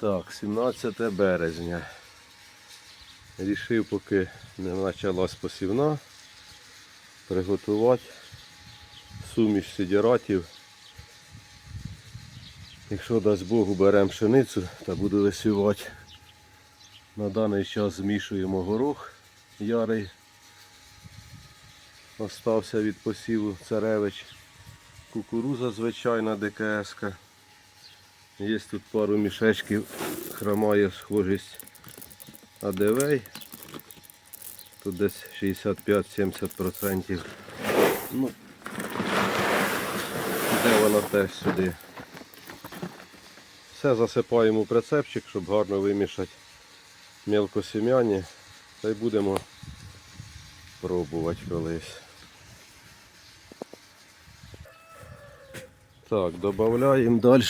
Так, 17 березня. Рішив, поки не почалась посівна, приготувати суміш сидіратів. Якщо дасть Бог, беремо пшеницю та буду висівати. На даний час змішуємо горох ярий. Остався від посіву царевич. Кукуруза звичайна ДКС. -ка. Є тут пару мішечків, хромає схожість АДВ. Тут десь 65-70%. Ну, де вона теж сюди. Все засипаємо у прицепчик, щоб гарно вимішати мілкосім'яні. Та й будемо пробувати колись. Так, додаємо далі.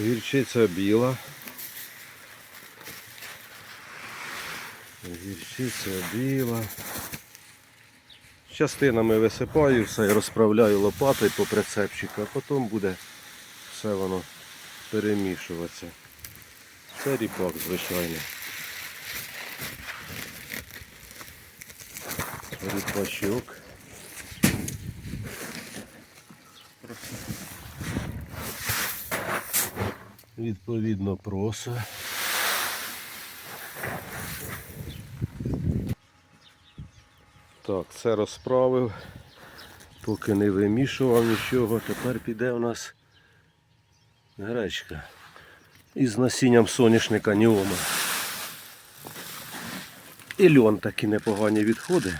Гірчиця біла. Гірчиця біла. Частинами висипаю все і розправляю лопатою по прицепчику, а потім буде все воно перемішуватися. Це ріпак, звичайно. Ріпачок. Відповідно проса. Так, це розправив, поки не вимішував нічого. Тепер піде у нас гречка із насінням соняшника Ніома. І льон такі непогані відходи.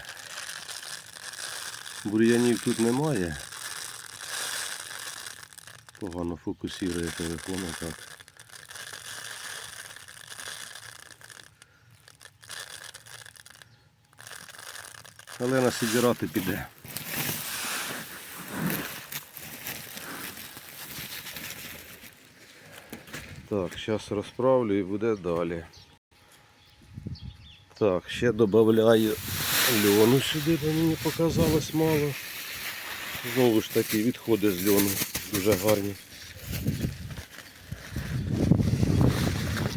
Бур'янів тут немає. Погано фокусує телефон так. Але на сідірати піде. Так, зараз розправлю і буде далі. Так, ще додаю льону сюди, бо мені показалось мало. Знову ж таки відходи з льону дуже гарні.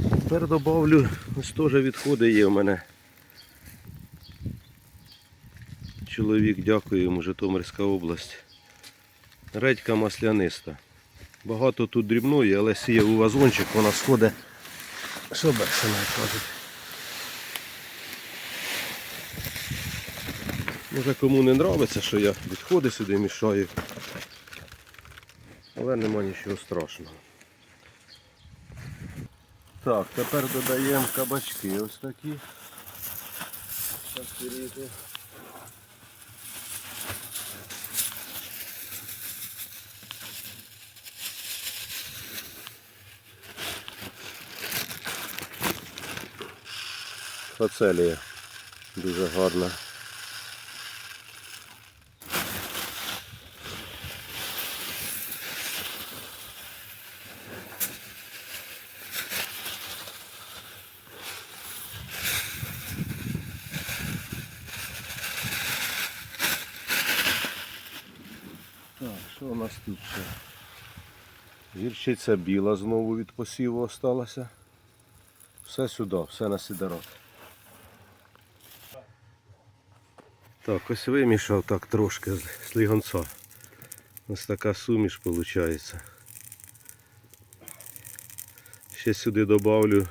Тепер додавлю, ось теж відходи є в мене. Чоловік, дякую йому, Житомирська область. Редька масляниста. Багато тут дрібної, але сіє у вазончик, вона сходить. Що берсина кажуть. Може кому не подобається, що я відходи сюди мішаю. Але нема нічого страшного. Так, тепер додаємо кабачки ось такі. Фацелія дуже гарна. Так, що у нас тут ще? Гірчиця біла знову від посіву осталася. Все сюди, все на сидорот. Так, ось вимішав так трошки з слігонця. Ось така суміш виходить. Ще сюди додавлю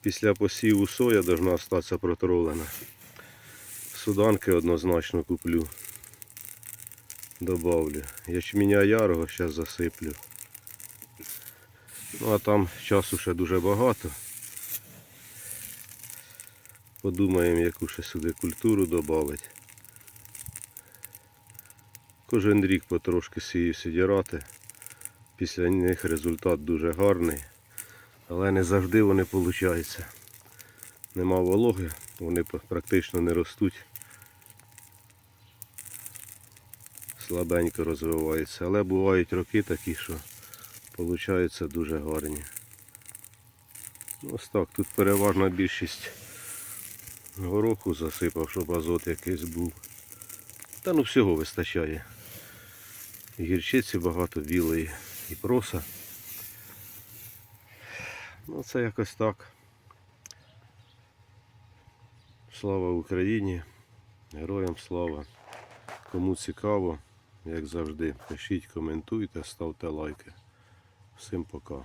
після посіву соя должна остатися протровлена. Суданки однозначно куплю. Добавлю. Ячменя ярого зараз засиплю. Ну а там часу ще дуже багато. Подумаємо, яку ще сюди культуру додати. Кожен рік потрошки сію сидірати. Після них результат дуже гарний. Але не завжди вони виходять. Нема вологи, вони практично не ростуть. Слабенько розвиваються. Але бувають роки такі, що виходять дуже гарні. Ось так, тут переважна більшість гороху засипав, щоб азот якийсь був. Та ну всього вистачає. Гірчиці багато білої і проса. Ну, це якось так. Слава Україні! Героям слава! Кому цікаво, як завжди, пишіть, коментуйте, ставте лайки. Всім пока.